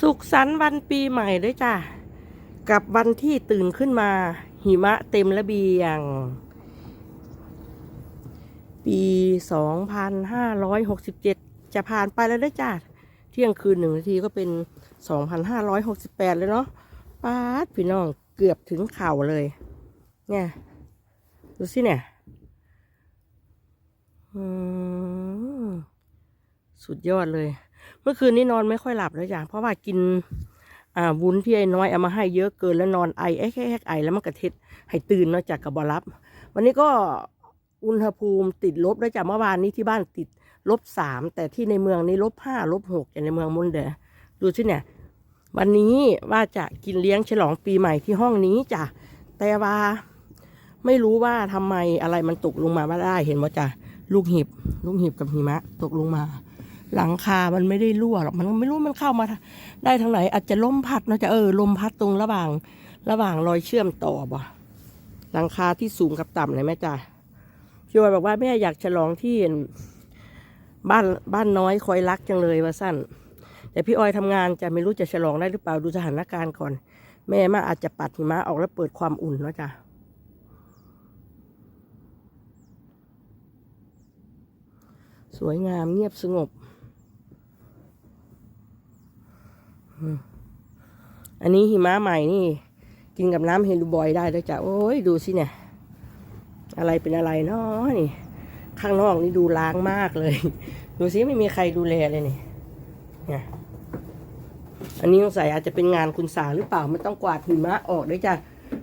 สุขสันต์วันปีใหม่ด้วยจ้ะ กับวันที่ตื่นขึ้นมา หิมะเต็มระเบียง ปี 2567 จะผ่านไปแล้วด้วยจ้ะ เที่ยงคืนหนึ่งนาทีก็เป็น 2568 เลยเนาะป้าดพี่น้องเกือบถึงเข่าเลย เนี่ย ดูสิเนี่ยอืมสุดยอดเลย มื่อคืนนี้นอนไม่ค่อยหลับเลยจ้ะเพราะว่ากินอ่าวุ้นที่ไอ้น้อยเอามาให้เยอะเกินแล้วนอนไอแอ๊กแอ๊กไอแล้วมันกระเท็ดให้ตื่นเนาะจากกับบรับ วันนี้ก็อุณหภูมิติดลบแล้วจ้ะเมื่อวานนี้ที่บ้านติดลบสามแต่ที่ในเมืองนี้ลบห้าลบหกอย่างในเมืองมุนเดอดูสิเนี่ย วันนี้ว่าจะกินเลี้ยงฉลองปีใหม่ที่ห้องนี้จ้ะแต่ว่าไม่รู้ว่าทำไมอะไรมันตกลงมาไม่ได้เห็นว่าจ้ะลูกเห็บลูกเห็บกับหิมะตกลงมา หลังคา มันไม่ได้รั่วหรอก มันไม่รู้มันเข้ามา ได้ทางไหน อาจจะลมพัดนาะจะเออลมพัดตรงระหว่าง ระหว่างรอยเชื่อมต่อบ่หลังคาที่สูงกับต่ำเลยแม่จ้ะพี่วอยบอกว่าแม่อยากฉลองที่บ้านบ้านน้อยคอยรักจังเลยว่าสั้น แต่พี่ออยทำงานจะไม่รู้จะฉลองได้หรือเปล่าดูสถานการณ์ก่อน แม่มาอาจจะปัดหิมะออกแล้วเปิดความอุ่นเนาะจ้ะสวยงามเงียบสงบ อันนี้หิมะใหม่นี่ กินกับน้ำเฮลูบอยได้ด้วยจ้ะ โอ้ยดูสิเนี่ย อะไรเป็นอะไรเนาะนี่ ข้างนอกนี่ดูล้างมากเลย ดูสิไม่มีใครดูแลเลยนี่เนี่ยอันนี้สงสัยอาจจะเป็นงานคุณสาหรือเปล่าไม่ต้องกวาดหิมะออกด้วยจ้ะ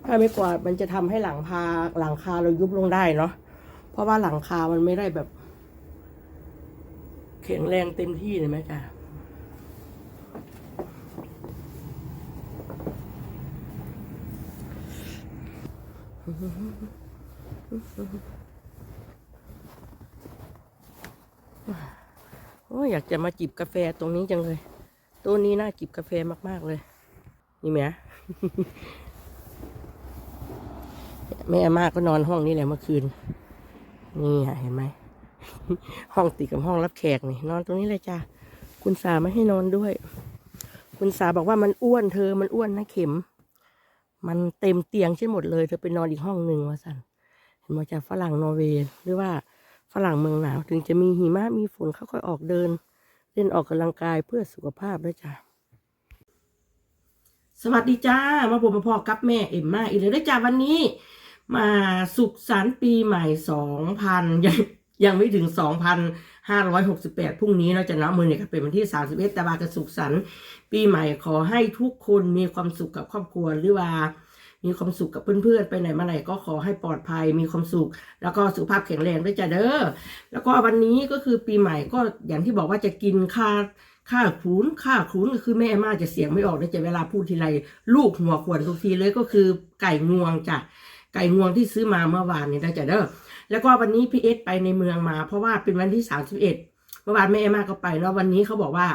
ถ้าไม่กวาดมันจะทำให้หลังคาหลังคาเรายุบลงได้เนาะเพราะว่าหลังคามันไม่ได้แบบ แข็งแรงเต็มที่เลยไหมจ้ะ โอ้ยอยากจะมาจิบกาแฟตรงนี้จังเลย ตัวนี้น่าจิบกาแฟมาก ๆ เลย นี่ไหมแม่อามากก็นอนห้องนี้แหละเมื่อคืน นี่เห็นไหม ห้องติดกับห้องรับแขกนี่ นอนตรงนี้เลยจ้าคุณสาไม่ให้นอนด้วย คุณสาบอกว่ามันอ้วนเธอ มันอ้วนนะเข็ม มันเต็มเตียงใช่หมดเลย เธอไปนอนอีกห้องหนึ่งว่าสันเห็นมาจากฝรั่งนอร์เวย์หรือว่าฝรั่งเมืองหนาวถึงจะมีหิมะมีฝนเขาค่อยออกเดิน เล่นออกกำลังกายเพื่อสุขภาพด้วยจ้าสวัสดีจ้ามาผมมาพอกับแม่เอ็มมาอีกเลยด้วยจ้าวันนี้ มาสุขสันต์ปีใหม่สองพันยังยังไม่ถึงสองพัน ห้าร้อยหกสิบแปดพรุ่งนี้เราจะนับมือเนี่ยเป็นวันที่สามสิบเอ็ดตะบากระสุขสันต์ปีใหม่ขอให้ทุกคนมีความสุขกับครอบครัวหรือว่า มีความสุขกับเพื่อนๆ ไปไหนมาไหนก็ขอให้ปลอดภัย มีความสุข แล้วก็สุขภาพแข็งแรงด้วยจ้ะเด้อแล้วก็วันนี้ก็คือปีใหม่ก็อย่างที่บอกว่าจะกินข้าข้าขูนข้าขูนก็คือแม่มาจะเสียงไม่ออกได้จะเวลาพูดทีไรลูกหัวขวนทุกทีเลยก็คือไก่งวงจ้ะไก่งวงที่ซื้อมาเมื่อวานนี้ได้จ้ะเด้อ แล้วก็วันนี้พี่เอสไปในเมืองมา เพราะว่าเป็นวันที่สามสิบเอ็ดเมื่อวานแม่มาก็ไปแล้ววันนี้เขาบอกว่า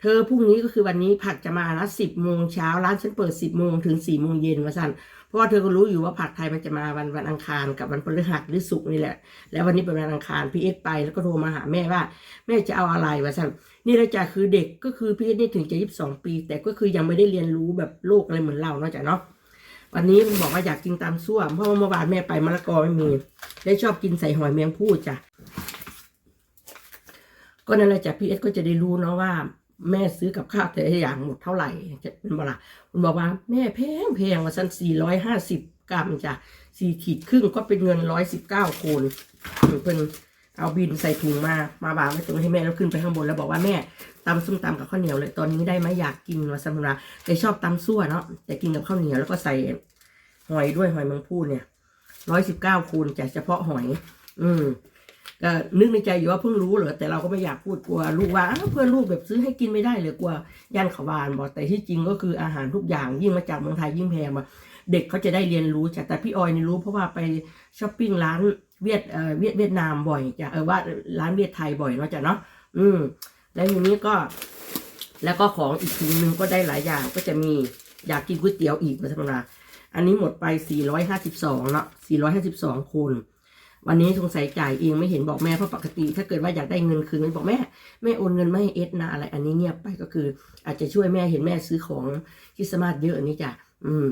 เธอพรุ่งนี้ก็คือวันนี้ผักจะมานะสิบโมงเช้าร้านฉันเปิดสิบโมงถึงสี่โมงเย็นวะสันเพราะว่าเธอก็รู้อยู่ว่าผักไทยมันจะมาวันวันอังคารกับวันพฤหัสหรือศุกร์นี่แหละ แล้ววันนี้เป็นวันอังคารพี่เอสไปแล้วก็โทรมาหาแม่ว่า แม่จะเอาอะไรวะสันนี่แหละจ้ะคือเด็กก็คือพี่เอสนี่ถึงจะยี่สิบสองปี แต่ก็คือยังไม่ได้เรียนรู้แบบโลกอะไรเหมือนเราเนาะจ้ะเนาะ วันนี้มันบอกว่าอยากกินตามซั่วเพราะว่าเมื่อวานแม่ไปมะละกอไม่มีได้ชอบกินใส่หอยแมงผู้จ้ะก็นั่นแหละจ้ะพี่เอสก็จะได้รู้เนาะว่า แม่ซื้อกับข้าวแต่ละอย่างหมดเท่าไหร่จะเป็นเวลาคุณบอกว่า แม่แพงแพงว่าสั้นสี่ร้อยห้าสิบกรัมจ้ะสี่ขีดครึ่งก็เป็นเงินร้อยสิบเก้าโคนเพิ่นเอาบินใส่ถุงมา มาวางไว้ตรงให้แม่แล้วขึ้นไปข้างบนแล้วบอกว่าแม่ ตำส้มตำกับข้าวเหนียวเลยตอนนี้ได้ไหมอยากกินว่าสันราแต่ชอบตำซั่วเนาะแต่กินกับข้าวเหนียวแล้วก็ใส่หอยด้วยหอยแมงผู้เนี่ยร้อยสิบเก้าคูณจากเฉพาะหอย อืมก็นึกในใจอยู่ว่าเพิ่งรู้เหรอแต่เราก็ไม่อยากพูดกลัวลูกว่าเพื่อนลูกแบบซื้อให้กินไม่ได้เลยกลัวย่านขวานบอกแต่ที่จริงก็คืออาหารทุกอย่างยิ่งมาจากเมืองไทยยิ่งแพงมาเด็กเขาจะได้เรียนรู้จากแต่พี่ออยนี่รู้เพราะว่าไปช้อปปิ้งร้านเวียดเอ่อเวียดเวียดนามบ่อยจ้ะเออว่าร้านเวียดไทยบ่อยเนาะจ้ะเนาะอืม แล้วทีนี้ก็แล้วก็ของอีกถุงหนึงก็ได้หลายอย่างก็จะมีอยากกินก๋วยเตี๋ยวอีกมาธรรมดาอันนี้หมดไป 452เนาะ452 คน วันนี้สงสัยจ่ายเองไม่เห็นบอกแม่เพราะปกติ ถ้าเกิดว่าอยากได้เงินคืนมันบอกแม่แม่โอนเงินไมาให้เอสนะอะไร อันนี้เงียบไปก็คือ อาจจะช่วยแม่เห็นแม่ซื้อของคริสต์มาสเยอะอันนี้จ้ะอืม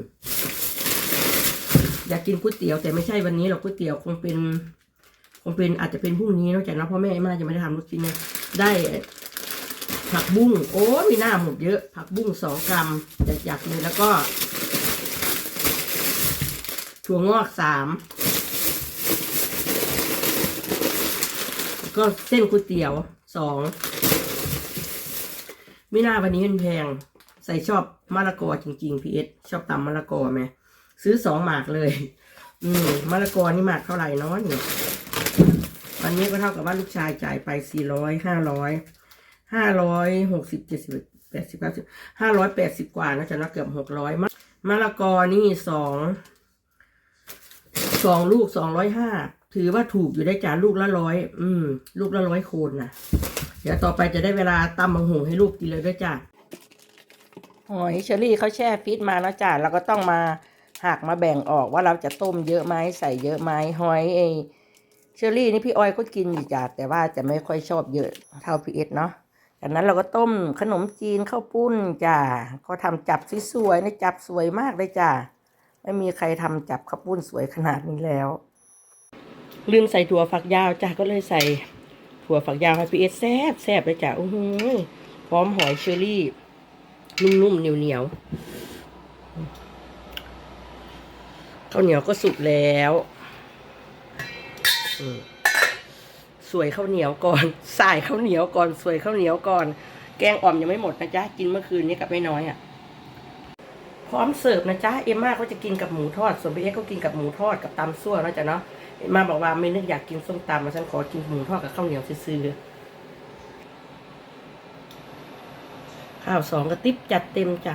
อยากกินก๋วยเตี๋ยวแต่ไม่ใช่วันนี้หรอกก๋วยเตี๋ยวคงเป็น คงเป็นอาจจะเป็นพรุ่งนี้นอกจากนะพ่อแม่มาจะไม่ได้ทำลูกชิ้นนี่ยได้ ผักบุ้งโอ้มีหน้าหมดเยอะ ผักบุ้งสองกรัมอยากอยากเลยแล้วก็ ถั่วงอกสามก็เส้นก๋วยเตี๋ยวสองไม่น่าวันนี้มันแพง ใส่ชอบมะละกอจริงๆพีเอสชอบตำมะละกอไหมซื้อสองหมากเลย อืมมะละกอนี่หมากเท่าไหร่น้อยเนี่ยวันนี้ก็เท่ากับว่าลูกชายจ่ายไปสี่ร้อยห้าร้อย ห้าร้อยหกสิบเจ็ดสิบแปดสิบเก้าสิบห้าร้อยแปดสิบกว่านะจ๊ะนับเกือบหกร้อยมะมะละกอนี่สองสองลูกสองร้อยห้าถือว่าถูกอยู่ได้จ้าลูกละร้อยอืม ลูกละร้อยโคนนะเดี๋ยวต่อไปจะได้เวลาตำบังหูให้ลูกกินเลยด้วยจ้าหอยเชอรี่เขาแช่ฟิตมาแล้วจ้าเราก็ต้องมาหักมาแบ่งออกว่าเราจะต้มเยอะไหมใส่เยอะไหมหอยเอเชอรี่นี่พี่ออยก็กินอยู่จ้ะแต่ว่าจะไม่ค่อยชอบเยอะเท่าพี่เอสเนาะ จากนั้นเราก็ต้มขนมจีนข้าวปุ้นจ้ะก็ทำจับสวยๆนะจับสวยมากเลยจ้ะไม่มีใครทำจับข้าวปุ้นสวยขนาดนี้แล้ว ลืมใส่ถั่วฝักยาวจ้ะก็เลยใส่ถั่วฝักยาวให้พี่เอสแซ่บแซ่บเลยจ้ะอู้หูพร้อมหอยเชอรี่ นุ่มๆเหนียวๆข้าวเหนียวก็สุกแล้ว อืม สวยข้าวเหนียวก่อนสายข้าวเหนียวก่อน สวยข้าวเหนียวก่อน แกงอ่อมยังไม่หมดนะจ๊ะ กินเมื่อคืนนี้กับไม่น้อยอะ่ะ พร้อมเสิร์ฟนะจ๊ะ เอ็มม่าก็จะกินกับหมูทอด ส่วนพี่เอ็กก็กินกับหมูทอดกับตำซั่วนะจ๊ะเนาะ เอ็มม่าบอกว่าไม่นึกอยากกินส้มตำมาฉันขอกินหมูทอดกับข้าวเหนียวซื้อๆข้าวสองกระติบจัดเต็มจ้ะ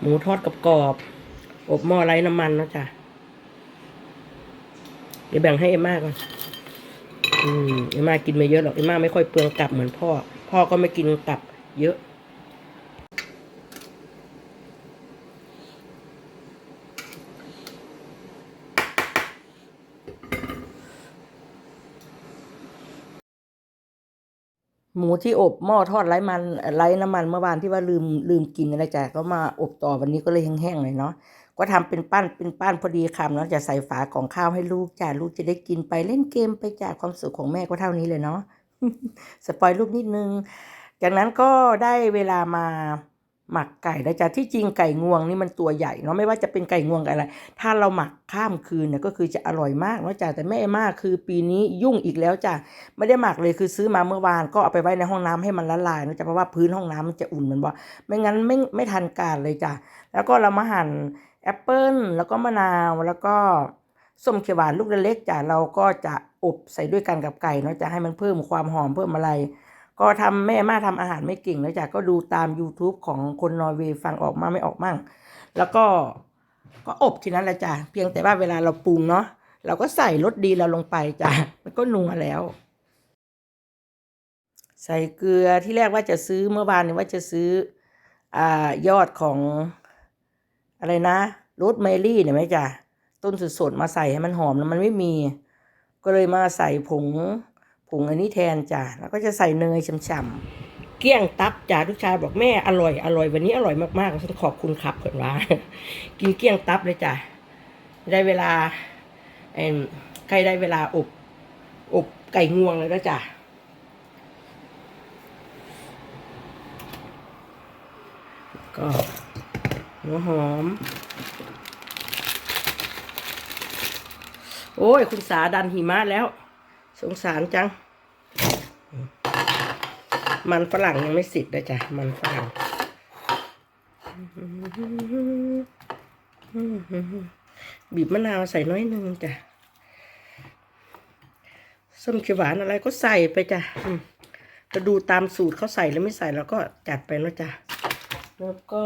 หมูทอดกับกรอบ อบหม้อไร้น้ำมันนะจ๊ะ ดี๋ยวแบ่งให้เอ็มม่าก่อนอืมเอ็มม่ากินไม่เยอะหรอกเอ็มม่าไม่ค่อยเปลืองกลับเหมือนพ่อ พ่อก็ไม่กินกลับเยอะหมูที่อบหม้อทอดไร้มันไร้น้ำมันเมื่อวานที่ว่าลืมลืมกินอะไรจ้ะก็มาอบต่อวันนี้ก็เลยแห้งๆเลยเนาะ ก็ทำเป็นปั้นเป็นปั้นพอดีคำเนาะจะใส่ฝาของข้าวให้ลูกจ้ะลูกจะได้กินไปเล่นเกมไปจ้ะความสุขของแม่ก็เท่านี้เลยเนาะสปอยลูกนิดนึง จากนั้นก็ได้เวลามาหมักไก่นะจ๊ะที่จริงไก่งวงนี่มันตัวใหญ่เนาะไม่ว่าจะเป็นไก่งวงกับอะไร ถ้าเราหมักข้ามคืนเนี่ยก็คือจะอร่อยมากเนาะจ้ะแต่แม่มม่าคือปีนี้ยุ่งอีกแล้วจ้ะไม่ได้หมักเลยคือซื้อมาเมื่อวานก็เอาไปไว้ในห้องน้ำให้มันละลายเนาะจ้ะเพราะว่าพื้นห้องน้ำมันจะอุ่นมันบอกไม่งั้นไม่ไม่ทันการเลยจ้ะแล้วก็เรามาหั่น แอปเปิ้ลแล้วก็มะนาวแล้วก็ส้มเขียวหวานลูกเล็กๆจ้ะเราก็จะอบใส่ด้วยกันกับไก่เนาะจะให้มันเพิ่มความหอมเพิ่มอะไร ก็ทำแม่มาทำอาหารไม่เก่งนะจ๊ะก็ดูตาม YouTube ของคนนอร์เวย์ฟังออกมาไม่ออกมั่ง แล้วก็ก็อบทีนั้นแหละจ้ะเพียงแต่ว่าเวลาเราปรุงเนาะเราก็ใส่รสดีเราลงไปจ้ะมันก็นัวแล้ว ใส่เกลือที่แรกว่าจะซื้อเมื่อวานนี้ว่าจะซื้ออ่ายอดของ อะไรนะโรสแมรี่เนี่ยไหมจ้ะต้นสดๆมาใส่ให้มันหอมแล้วมันไม่มี ก็เลยมาใส่ผงผงอันนี้แทนจ้ะแล้วก็จะใส่เนยฉ่ำๆเกี้ยงตับจ้ะลูกชายบอกแม่อร่อยอร่อยวันนี้อร่อยมากๆฉันขอบคุณครับเกิดว่า กินเกี้ยงตับเลยจ้ะได้เวลาเอ็มใกล้ได้เวลาอบอบไก่งวงเลยแล้วจ้ะก็ หัวหอม โอ้ย คุณสาดันหิมะแล้ว สงสารจัง มันฝรั่งยังไม่สิทธิ์เลยจ้ะ มันฝรั่งบีบมะนาวใส่น้อยหนึงจ้ะส้มเขียวหวานอะไรก็ใส่ไปจ้ะจะดูตามสูตรเขาใส่หรือไม่ใส่เราก็จัดไปแล้วจ้ะ แล้วก็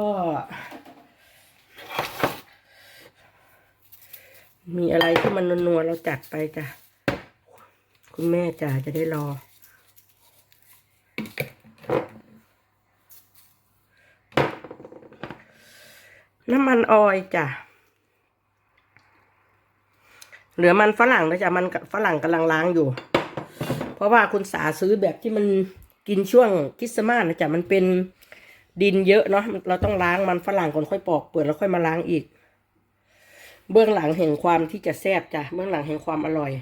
มีอะไรที่มันนัวเราจัดไปจ้ะ คุณแม่จ๋าจะได้รอ น้ำมันออยจ้ะ เหลือมันฝรั่งนะจ๊ะ มันฝรั่งกำลังล้างอยู่ เพราะว่าคุณสาซื้อแบบที่มันกินช่วงคริสต์มาสนะจ๊ะ มันเป็นดินเยอะเนาะ เราต้องล้างมันฝรั่งก่อนค่อยปอกเปลือกแล้วค่อยมาล้างอีก เบื้องหลังแห่งความที่จะแซ่บจ้ะ เบื้องหลังแห่งความอร่อย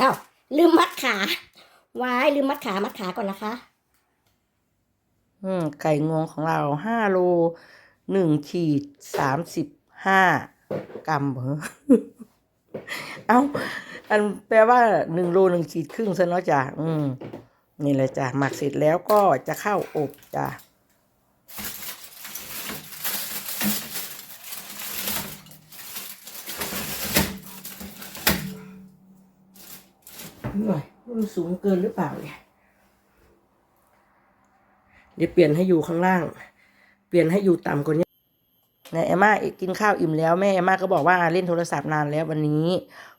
อ้าว ลืมมัดขาว้าย ลืมมัดขา มัดขาก่อนนะคะ อืม ไก่งวงของเราห้าโลหนึ่งขีดสามสิบห้ากรัมเหรอเอาอันแปลว่าหนึ่งโลหนึ่งขีดครึ่งซะเนาะจ้ะอืม นี่แหละจ้ะหมักเสร็จแล้วก็จะเข้าอบจ้ะหน่อยมันสูงเกินหรือเปล่าเนี่ย เดี๋ยวเปลี่ยนให้อยู่ข้างล่าง เปลี่ยนให้อยู่ต่ำกว่านี้นายเอมม่ากินข้าวอิ่มแล้วแม่เอมม่าก็บอกว่าเล่นโทรศัพท์นานแล้ววันนี้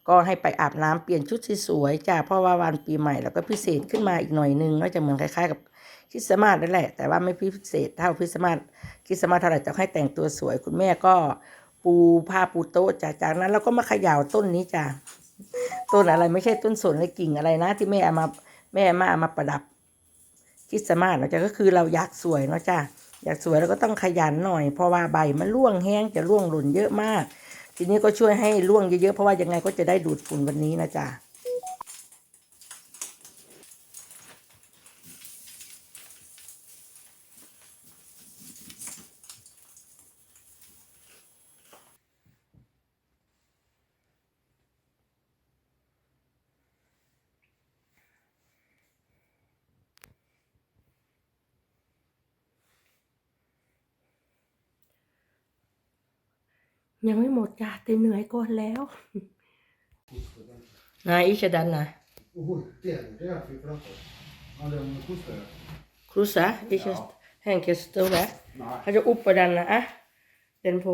ก็ให้ไปอาบน้ำเปลี่ยนชุดสวยๆจ้าเพราะว่าวันปีใหม่แล้วก็พิเศษขึ้นมาอีกหน่อยนึงก็จะเหมือนคล้ายๆกับคริสต์มาสนั่นแหละ แต่ว่าไม่พิเศษเท่าคริสต์มาสคริสต์มาสเท่าไหร่จะให้แต่งตัวสวย คุณแม่ก็ปูผ้าปูโต๊ะจ้าจากนั้นเราก็มาขย่าต้นนี้จ้าต้นอะไรไม่ใช่ต้นสนและกิ่งอะไรนะ ที่แม่เอามาแม่เอมาเอามาประดับ คิดสมมาสเนาะจ้ะก็คือเราอยากสวยเนาะจ้ะอยากสวยเราก็ต้องขยันหน่อย เพราะว่าใบมันร่วงแห้งจะร่วงหล่นเยอะมาก ทีนี้ก็ช่วยให้ร่วงเยอะๆเพราะว่ายังไงก็จะได้ดูดฝุ่นวันนี้นะจ๊ะ ยังไม่หมดจ้ะแต่เหนื่อยก่อนแล้วนายอิชดันนะ Oeh, det er det er fy flate. Ja, det må koste. ครูซะอิชแห่งเคสเตอร์แวะ Nei. เขาจะอุปประดันนะอะเดนโพ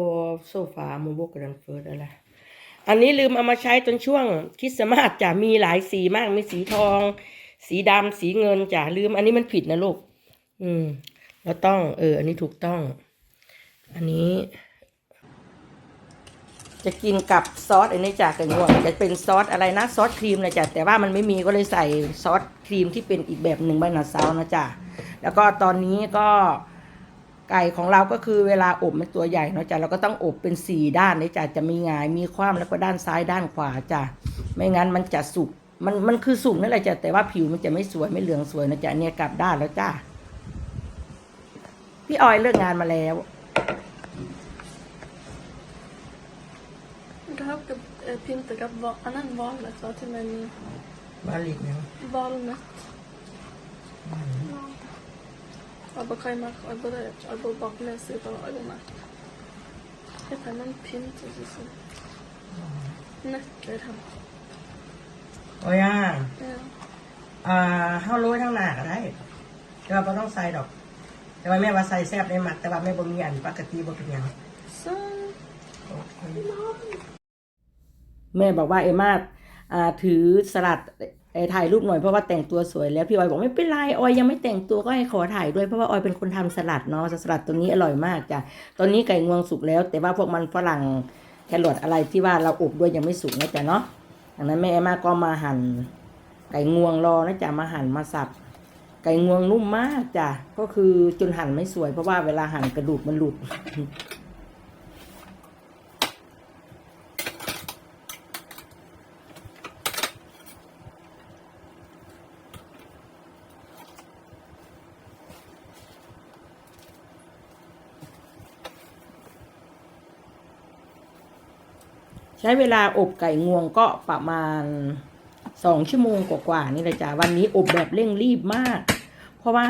โซฟามูบกดันเฟิร์ดอะไรอันนี้ลืมเอามาใช้ตอนช่วงคริสต์มาสจ้ะมีหลายสีมากมีสีทอง สีดำสีเงินจ้ะลืม อันนี้มันผิดนะลูก อืมแล้วต้อง เออ อันนี้ถูกต้อง อันนี้ จะกินกับซอสอันนี้จากไก่งวงจะเป็นซอสอะไรนะซอสครีมนะจ๊ะแต่ว่ามันไม่มีก็เลยใส่ซอสครีมที่เป็นอีกแบบหนึ่งใบหนาซาวนะจ๊ะแล้วก็ตอนนี้ก็ไก่ของเราก็คือเวลาอบมันตัวใหญ่เนาะจ๊ะเราก็ต้องอบเป็นสี่ด้านนะจ๊ะจะมีงายมีคว่ำแล้วก็ด้านซ้ายด้านขวาจ้ะไม่งั้นมันจะสุกมันมันคือสุกนั่นแหละจ้ะแต่ว่าผิวมันจะไม่สวยไม่เหลืองสวยนะจ๊ะเนี่ยกลับด้านแล้วจ้ะพี่ออยเลิกงานมาแล้ว haft eh, pyntat av va- annan valnöt va, till min บาลิกเนี่ย valnöt. Albo kajmak, albo rycz, albo baknes, albo albo mat. Jag tar en pynt och så så. Nötter här. โอ้ยอะ Ja. อ่าเฮาโรยทั้งหน้าก็ได้แต่ว่าบ่ต้องใส่ดอก แต่ว่าแม่ว่าใส่แซ่บได้มักแต่ว่าแม่บ่มีอันปกติบ่เป็นหยัง Så. แม่บอกว่าเอมมาถือสลัดไอ้ถ่ายรูปหน่อยเพราะว่าแต่งตัวสวยแล้วพี่ออยบอกไม่เป็นไรออยยังไม่แต่งตัวก็ให้ขอถ่ายด้วยเพราะว่าออยเป็นคนทำสลัดเนาะสลัดตัวนี้อร่อยมากจ้ะตอนนี้ไก่งวงสุกแล้ว แต่ว่าพวกมันฝรั่งแครอทอะไรที่ว่าเราอบด้วยยังไม่สุกนะจ๊ะเนาะดังนั้นแม่เอมมาก็มาหั่นไก่งวงรอนะจ๊ะมาหั่นมาสับไก่งวงนุ่มมากจ้ะก็คือจนหั่นไม่สวยเพราะว่าเวลาหั่นกระดูกมันหลุด ช้เวลาอบไก่งวงก็ประมาณสองชั่วโมงกว่าๆนี่แหละจ้ะวันนี้อบแบบเร่งรีบมาก เพราะว่า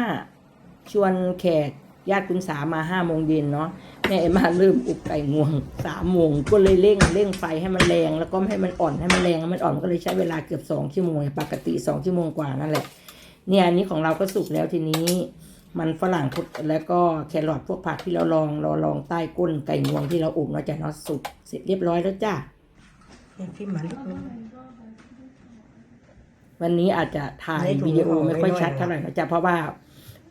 ชวนแขกญาติคุณสามาห้าโมงเย็นเนาะแม่มาเริ่มอบไก่งวงสามโมงก็เลยเร่งเร่งไฟให้มันแรง แล้วก็ให้มันอ่อนให้มันแรงให้มันอ่อนก็เลยใช้เวลาเกือบสองชั่วโมงปกติสองชั่วโมงกว่านั่นแหละเนี่ยอันนี้ของเราก็สุกแล้วทีนี้มันฝรั่งพวกแล้วก็แครอทพวกผักที่เราลองเราลองใต้ก้นไก่งวงที่เราอบเนาะจ้ะเนาะสุกเสร็จเรียบร้อยแล้วจ้ะ เนี่ยพี่มันวันนี้อาจจะถ่ายวิดีโอไม่ค่อยชัดเท่าไหร่นะจ้ะเพราะว่า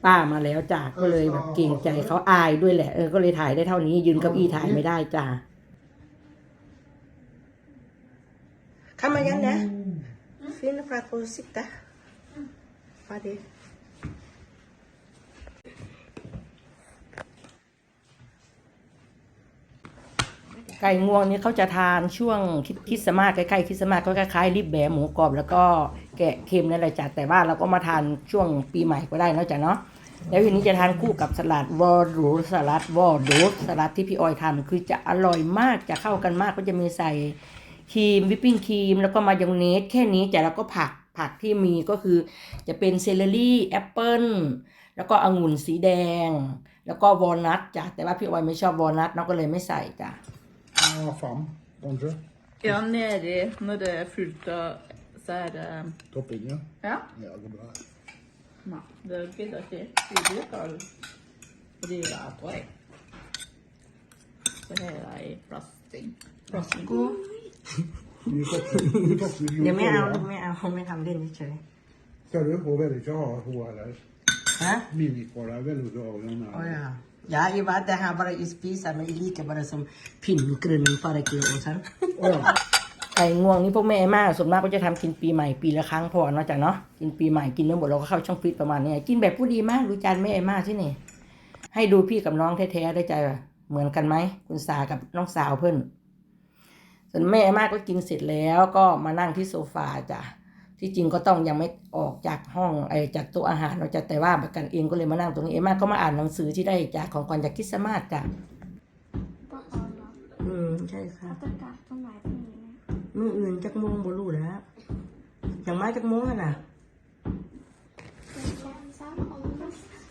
ป้ามาแล้วจ้ะก็เลยแบบเกรงใจเขาอายด้วยแหละเออก็เลยถ่ายได้เท่านี้ ยืนเก้าอี้ถ่ายไม่ได้จ้ะเข้ามายันนะฟินฟราโคสิตาฟาเด ไก่งวงนี่เขาจะทานช่วงคริสต์มาสใกล้ๆคริสต์มาสก็คล้ายๆริบแบหมูกรอบแล้วก็แกะเค็มนั่นแหละจ้ะแต่ว่าเราก็มาทานช่วงปีใหม่ก็ได้เนะจ้ะเนาะแล้วทีนี้จะทานคู่กับสลัดวอร์ดูสลัดวอร์ดูสลัดที่พี่ออยทำคือจะอร่อยมากจะเข้ากันมากก็จะมีใส่ครีมวิปปิ้งครีมแล้วก็มายองเนสแค่นี้จ้ะแล้วก็ผักผักที่มีก็คือจะเป็นเซเลอรี่แอปเปิลแล้วก็องุ่นสีแดง แล้วก็วอลนัทจ้ะแต่ว่าพี่ออยไม่ชอบวอลนัทเนาะก็เลยไม่ใส่จ้ะ ja, fem, kanskje. Ja, nedi når det er fullt og så er det Toppingen? Ja. ja det går bra. Nei, det gidder ikke. Vi bruker å rive av på, jeg. Så her er det i plasting. Plastsko. Jeg mener hun min kan bli litt kjølig. Ser du, hun vil ikke ha henne heller. Hæ? Minikåla vil hun ikke ha. ย er. อะอย่าอีว่าแต่หาบริอิสปีสามีลีกับบริสมผินกลืนฟาราเกลฉันไก่ง่วงนี่พวกแม่มากส่วนมากก็จะทำกินปีใหม่ปีละครั้งพอเนาะจ้ะเนาะกินปีใหม่กินไม่หมดเราก็เข้าช่องฟิตประมาณเนี้ยกินแบบผู้ดีมากรู้จานแม่ไอมากที่นี่ให้ดูพี่กับน้องแท้ๆได้ใจว่าเหมือนกันไหมคุณสากับน้องสาวเพื่อนส่วนแม่ไอมากก็กินเสร็จแล้วก็มานั่งที่โซฟาจ้ะ ที่จริงก็ต้องยังไม่ออกจากห้องไอจากต๊ะอาหารเราจะแต่ว่าแบบกันเองก็เลยมานั่งตรงนี้เอมาก็มาอ่านหนังสือที่ได้จากของขวัญจากคริสต์มาสจ้ะอืมใช่ค่ะเอาตะกร้าต้นไม้ต้นนี้นะมืออื่นจักโมงบ่รู้แล้วอย่างมาจักโมงอะนะ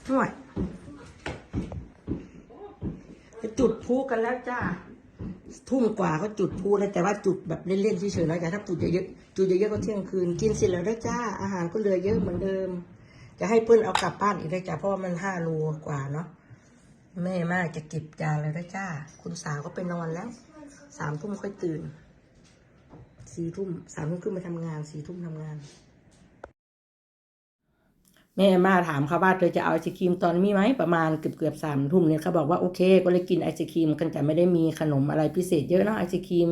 ห่วยจะจุดพลุกันแล้วจ้า ทุ่มกว่าก็จุดพลุแล้วแต่ว่าจุดแบบเล่นๆเฉยๆนะจ้ะถ้าจุดเยอะๆจุดเยอะๆก็เที่ยงคืน กินเสร็จแล้วด้จ้าอาหารก็เหลือเยอะเหมือนเดิม จะให้เพื่อนเอากลับบ้านอีกได้จ้ะเพราะว่ามันห้าโลกว่าเนาะแม่มากจะเก็บจานแล้วด้จ้า คุณสาวก็ไปนอนแล้วสามทุ่มค่อยตื่นสี่ทุ่มสามทุ่มขึ้นมาทำงานสี่ทุ่มทำงาน แม่มาถามเขาว่าเธอจะเอาไอศครีมตอนมีไหมประมาณเกือบเกือบสามทุ่มเนี่ยเขาบอกว่าโอเค ก็เลยกินไอศครีมกันแต่ไม่ได้มีขนมอะไรพิเศษเยอะเนาะไอศครีม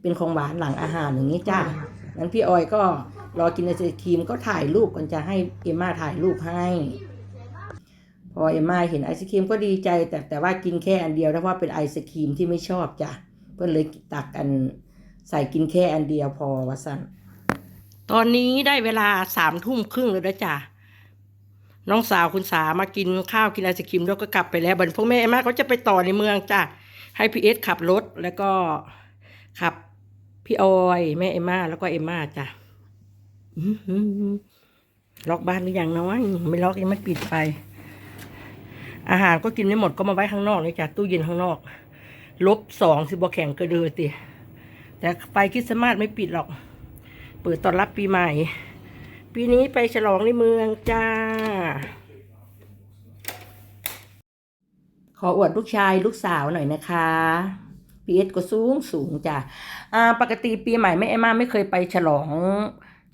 เป็นของหวานหลังอาหารอย่างนี้จ้านั้นพี่ออยก็รอกินไอศครีมก็ถ่ายรูปก่อนจะให้เอมมาถ่ายรูปให้ พอเอมมาเห็นไอศครีมก็ดีใจ แต่แต่ว่ากินแค่อันเดียวเพราะว่าเป็นไอศครีมที่ไม่ชอบจ้ะเพื่อนเลยตักอันใส่กินแค่อันเดียวพอวะสันตอนนี้ได้เวลาสามทุ่มครึ่งแล้วนะจ้ะ น้องสาวคุณสามากินข้าวกินไอศครีมแล้วก็กลับไปแล้วบันพวกแม่เอ็มมาจะไปต่อในเมืองจ้ะให้พี่เอสขับรถแล้วก็ขับพี่ออยแม่เอ็มมาแล้วก็เอ็มมาจ้ะล็อกบ้านหรือยังนะวะไม่ล็อกยังไม่ปิดไป อาหารก็กินไม่หมดก็มาไว้ข้างนอกเลยจ้ะตู้เย็นข้างนอกลบสองสิบวแข่งกระเดือติแต่ไฟคริสต์มาสไม่ปิดหรอก เปิดต้อนรับปีใหม่ ปีนี้ไปฉลองในเมืองจ้า ขออวดลูกชายลูกสาวหน่อยนะคะพีเอสก็สูงสูงจ้ะอ่าปกติปีใหม่แม่เอมมาไม่เคยไปฉลอง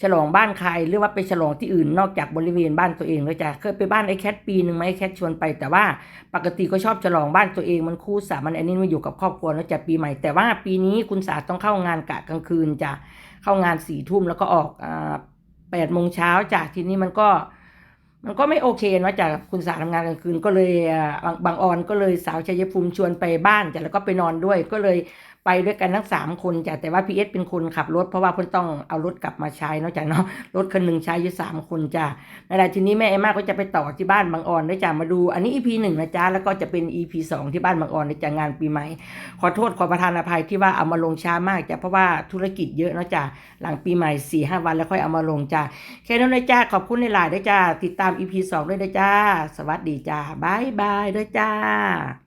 ฉลองบ้านใครหรือว่าไปฉลองที่อื่นนอกจากบริเวณบ้านตัวเองเลยจ้ะเคยไปบ้านไอ้แคทปีหนึ่งไหมไอ้แคทชวนไป แต่ว่าปกติก็ชอบฉลองบ้านตัวเองมันคู่สามันอันนี้มันอยู่กับครอบครัวแล้วจ้ะปีใหม่แต่ว่าปีนี้คุณสาต้องเข้างานกะกลางคืนจ้ะเข้างานสี่ทุ่มแล้วก็ออกอ่าแปดโมงเช้าจ้ะทีนี้มันก็ มันก็ไม่โอเคเนะจากคุณสาทำงานกลางคืนก็เลยบางออนก็เลยสาวชัยภูมิชวนไปบ้านแต่แล้วก็ไปนอนด้วยก็เลยไปด้วยกันทั้งสามคนจ้ะแต่ว่าพีเอสเป็นคนขับรถเพราะว่าเพิ่นต้องเอารถกลับมาใช้เนอะจ้ะเนาะรถคันหนึ่งใช้อยู่สามคนจ้ะนั่นแหละทีนี้แม่เอมมาก็จะไปต่อที่บ้านบางออนด้วยจ้ะมาดูอันนี้ EP หนึ่งนะจ๊ะแล้วก็จะเป็น EP สองที่บ้านบางออนในจ้ะงานปีใหม่ ขอโทษขอประทานอภัยที่ว่าเอามาลงช้ามากจ้ะเพราะว่าธุรกิจเยอะเนอะจ้ะหลังปีใหม่สี่ห้าวันแล้วค่อยเอามาลงจ้ะแค่นั้นเลยจ้าขอบคุณในหลายด้วยจ้าติดตาม EP สองด้วยนะจ้าสวัสดีจ้าบายบายด้วยจ้า